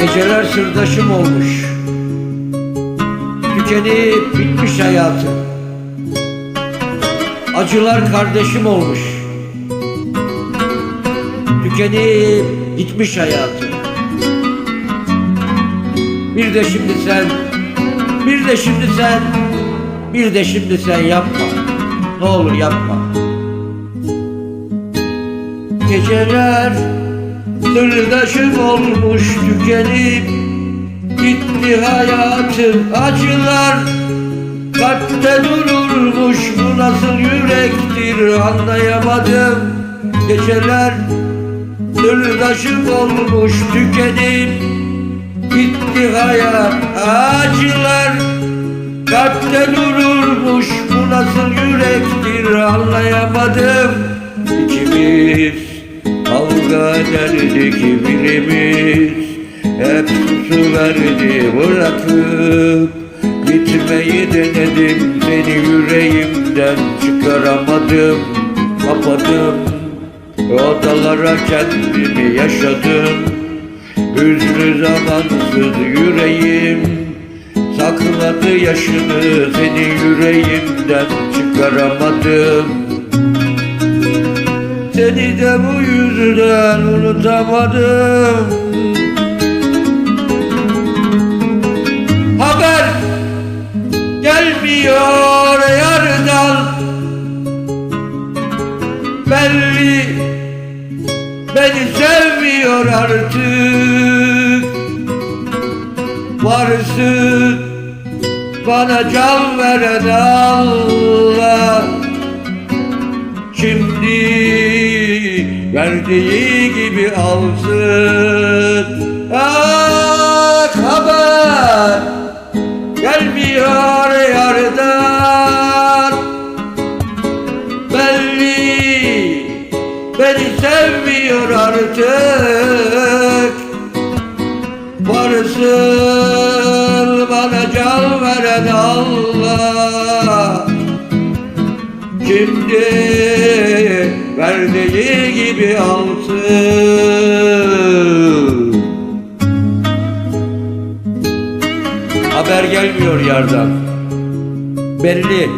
Geceler sırdaşım olmuş. Tükenip bitmiş hayatım. Acılar kardeşim olmuş. Tükenip gitmiş hayatım. Bir de şimdi sen Bir de şimdi sen Bir de şimdi sen yapma. Ne olur yapma. Geceler Sırdaşım olmuş tükenip Gitti hayatım acılar Kalpte dururmuş. Bu nasıl yürektir anlayamadım. Geceler sırdaşım olmuş tükenip Gitti hayat. Acılar Kalpte dururmuş. Bu nasıl yürektir anlayamadım. İkimiz kavga ederdik birimiz Hep susu verdi bırakıp. Gitmeyi denedim seni yüreğimden çıkaramadım Kapadım. Odalara kendimi yaşadım Hüznü zamansız yüreğim. Sakladı yaşını seni yüreğimden çıkaramadım Seni de bu yüzden unutamadım. Haber gelmiyor yardan. Belli beni sevmiyor artık. Varsın bana can veren Allah Şimdi verdiği gibi alsın. Ah haber gelmiyor yardan. Belli beni sevmiyor artık. Varsın bana can veren Allah Şimdi verdiği gibi alsın Haber gelmiyor yardan Belli.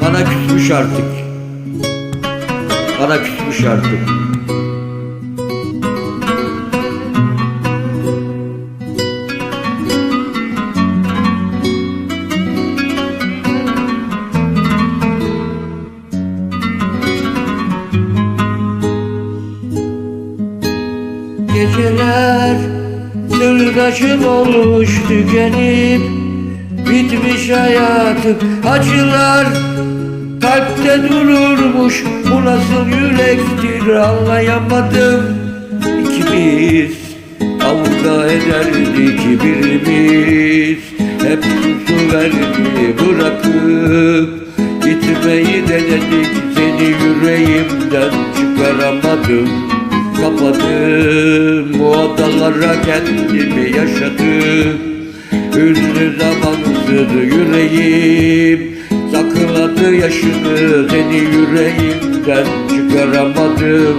Bana küsmüş artık. Bana küsmüş artık Geceler sırdaşım olmuş tükenip Bitmiş hayatım acılar Kalpte dururmuş bu nasıl yürektir anlayamadım. İkimiz kavga ederdik birimiz Hep susu verdi bırakıp Gitmeyi denedik. Seni yüreğimden çıkaramadım Kapadım bu odalara kendimi yaşadım. Hüznü zamansız yüreğim. Sakladı yaşını seni yüreğimden çıkaramadım.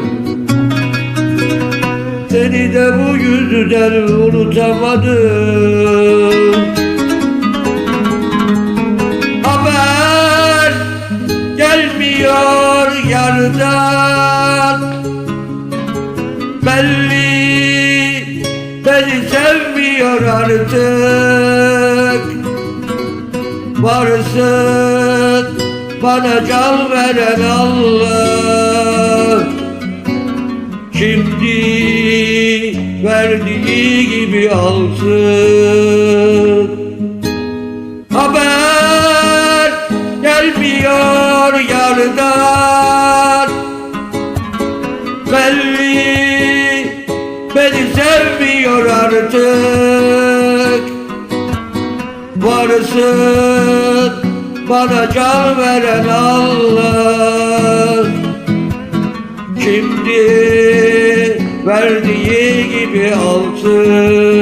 Seni de bu yüzden unutamadım. Haber gelmiyor yardan sevmiyor artık Varsın bana can veren Allah. Şimdi verdiği gibi alsın. Haber gelmiyor yardan Varsın bana can veren Allah. Şimdi verdiği gibi alsın